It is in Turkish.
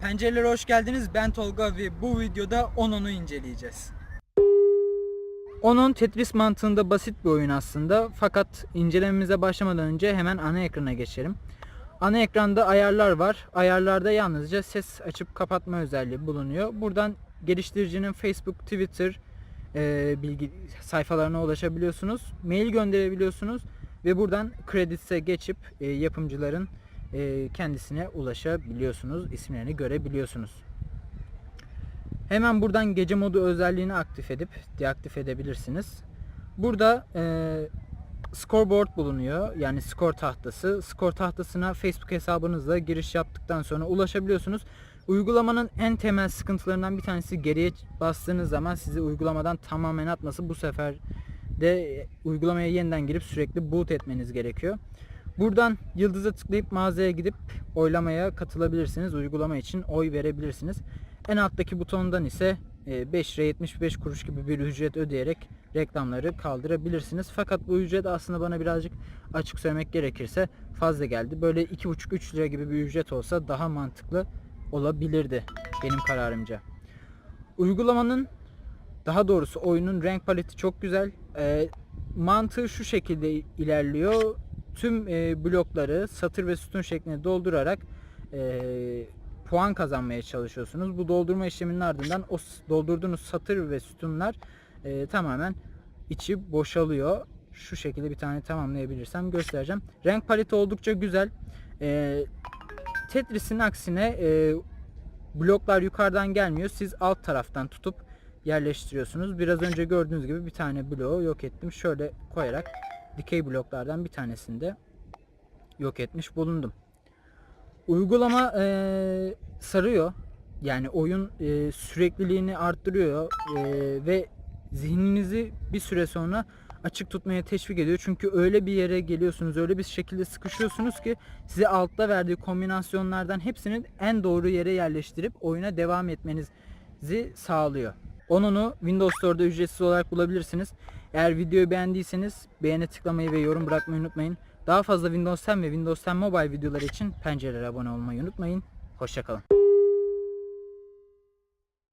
Pencerelere hoş geldiniz. Ben Tolga ve bu videoda Onon'u inceleyeceğiz. Onon Tetris mantığında basit bir oyun aslında. Fakat incelememize başlamadan önce hemen ana ekrana geçelim. Ana ekranda ayarlar var. Ayarlarda yalnızca ses açıp kapatma özelliği bulunuyor. Buradan geliştiricinin Facebook, Twitter e, bilgi sayfalarına ulaşabiliyorsunuz. Mail gönderebiliyorsunuz ve buradan Credits'e geçip e, yapımcıların e, kendisine ulaşabiliyorsunuz. isimlerini görebiliyorsunuz. Hemen buradan gece modu özelliğini aktif edip deaktif edebilirsiniz. Burada e, scoreboard bulunuyor. Yani skor tahtası. Skor tahtasına Facebook hesabınızla giriş yaptıktan sonra ulaşabiliyorsunuz. Uygulamanın en temel sıkıntılarından bir tanesi geriye bastığınız zaman sizi uygulamadan tamamen atması. Bu sefer de uygulamaya yeniden girip sürekli boot etmeniz gerekiyor. Buradan yıldıza tıklayıp mağazaya gidip oylamaya katılabilirsiniz. Uygulama için oy verebilirsiniz. En alttaki butondan ise e, 5 lira 75 kuruş gibi bir ücret ödeyerek reklamları kaldırabilirsiniz. Fakat bu ücret aslında bana birazcık açık söylemek gerekirse fazla geldi. Böyle 2,5-3 lira gibi bir ücret olsa daha mantıklı olabilirdi benim kararımca. Uygulamanın daha doğrusu oyunun renk paleti çok güzel. E, mantığı şu şekilde ilerliyor. Tüm e, blokları satır ve sütun şeklinde doldurarak e, puan kazanmaya çalışıyorsunuz. Bu doldurma işleminin ardından o doldurduğunuz satır ve sütunlar e, tamamen içi boşalıyor. Şu şekilde bir tane tamamlayabilirsem göstereceğim. Renk paleti oldukça güzel. E, Tetris'in aksine e, bloklar yukarıdan gelmiyor. Siz alt taraftan tutup yerleştiriyorsunuz. Biraz önce gördüğünüz gibi bir tane bloğu yok ettim. Şöyle koyarak dikey bloklardan bir tanesini de yok etmiş bulundum. Uygulama eee, sarıyor. Yani oyun eee, sürekliliğini arttırıyor eee, ve zihninizi bir süre sonra açık tutmaya teşvik ediyor. Çünkü öyle bir yere geliyorsunuz, öyle bir şekilde sıkışıyorsunuz ki size altta verdiği kombinasyonlardan hepsini en doğru yere yerleştirip oyuna devam etmenizi sağlıyor. Onunu Windows Store'da ücretsiz olarak bulabilirsiniz. Eğer videoyu beğendiyseniz beğene tıklamayı ve yorum bırakmayı unutmayın. Daha fazla Windows 10 ve Windows 10 Mobile videoları için pencerelere abone olmayı unutmayın. Hoşçakalın.